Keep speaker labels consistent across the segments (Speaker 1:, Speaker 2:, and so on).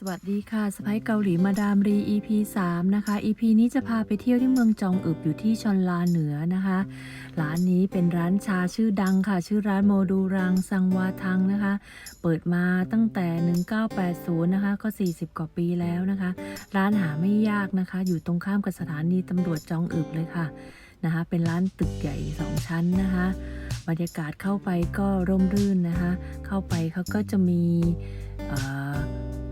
Speaker 1: สวัสดีค่ะสไปเกาหลีมาดามรี EP 3 นะคะ EP นี้จะพาไปเที่ยวที่เมืองจองอึบอยู่ที่ชอนลาเหนือนะคะ ร้านนี้เป็นร้านชาชื่อดังค่ะ ชื่อร้านโมดูรังซังวาทังนะคะ เปิดมาตั้งแต่ 1980 นะคะ ก็ 40 กว่าปีแล้วนะคะ ร้านหาไม่ยากนะคะ อยู่ตรงข้ามกับสถานีตำรวจจองอึบเลยค่ะนะคะ เป็นร้านตึกใหญ่ 2 ชั้นนะคะบรรยากาศเข้าไปก็ร่มรื่นนะคะ เข้าไปเขาก็จะมีเอ่อ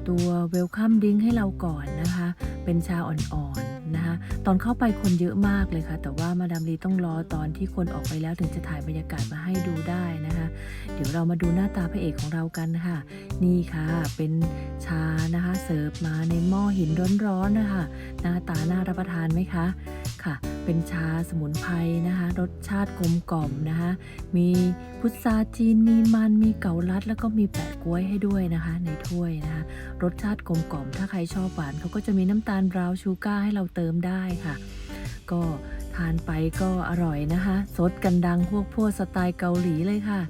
Speaker 1: ตัวเวลคัมดิ้งให้เราก่อนนะคะ เป็นชาอ่อนๆนะคะ ตอนเข้าไปคนเยอะมากเลยค่ะ แต่ว่ามาดามลีต้องรอตอนที่คนออกไปแล้วถึงจะถ่ายบรรยากาศมาให้ดูได้นะคะ เดี๋ยวเรามาดูหน้าตาพระเอกของเรากันค่ะ นี่ค่ะ เป็นชานะคะ เสิร์ฟมาในหม้อหินร้อนๆนะคะ หน้าตาน่ารับประทานไหมคะ ค่ะ เป็นชาสมุนไพรนะคะ รสชาติกลมกล่อมนะคะ มีพุทราจีนมีมันมีเกาลัด แล้วก็มีแปะกล้วยให้ด้วยนะคะ ในถ้วยนะคะ รสชาติกลมกล่อม ถ้าใครชอบหวานเขาก็จะมีน้ำตาลบราวชูการ์ให้เราเติมได้ค่ะ ก็ทานไปก็อร่อยนะคะซดกันดังพวกพวกสไตล์เกาหลีเลยค่ะ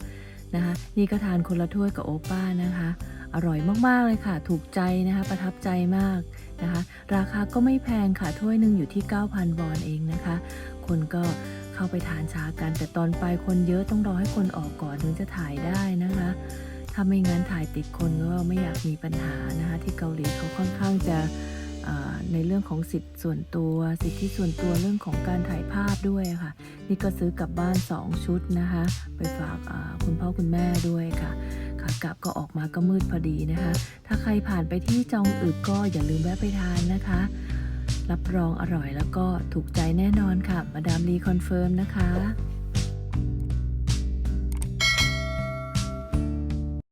Speaker 1: นะคะ นี่ก็ทานคนละถ้วยกับโอป้านะคะ อร่อยมากๆเลยค่ะ ถูกใจนะคะ ประทับใจมาก นะคะ ราคาก็ไม่แพงค่ะ ถ้วยหนึ่งอยู่ที่ 9,000 วอนเองนะคะ คนก็เข้าไปทานชากัน แต่ตอนไปคนเยอะต้องรอให้คนออกก่อนถึงจะถ่ายได้นะคะ ถ้าไม่งั้นถ่ายติดคนก็ไม่อยากมีปัญหานะคะ ที่เกาหลีเขาค่อนข้างจะในเรื่องของสิทธิ์ส่วนตัวสิทธิส่วนตัวเรื่องของการถ่ายภาพด้วยค่ะ นี่ก็ซื้อกลับบ้าน 2 ชุดนะคะ ไปฝากคุณพ่อคุณแม่ด้วยค่ะ กลับก็ออกมาก็มืดพอดีนะคะ ถ้าใครผ่านไปที่จองอึกก็อย่าลืมแวะไปทานนะคะ รับรองอร่อยแล้วก็ถูกใจแน่นอนค่ะ มาดามลีคอนเฟิร์มนะคะ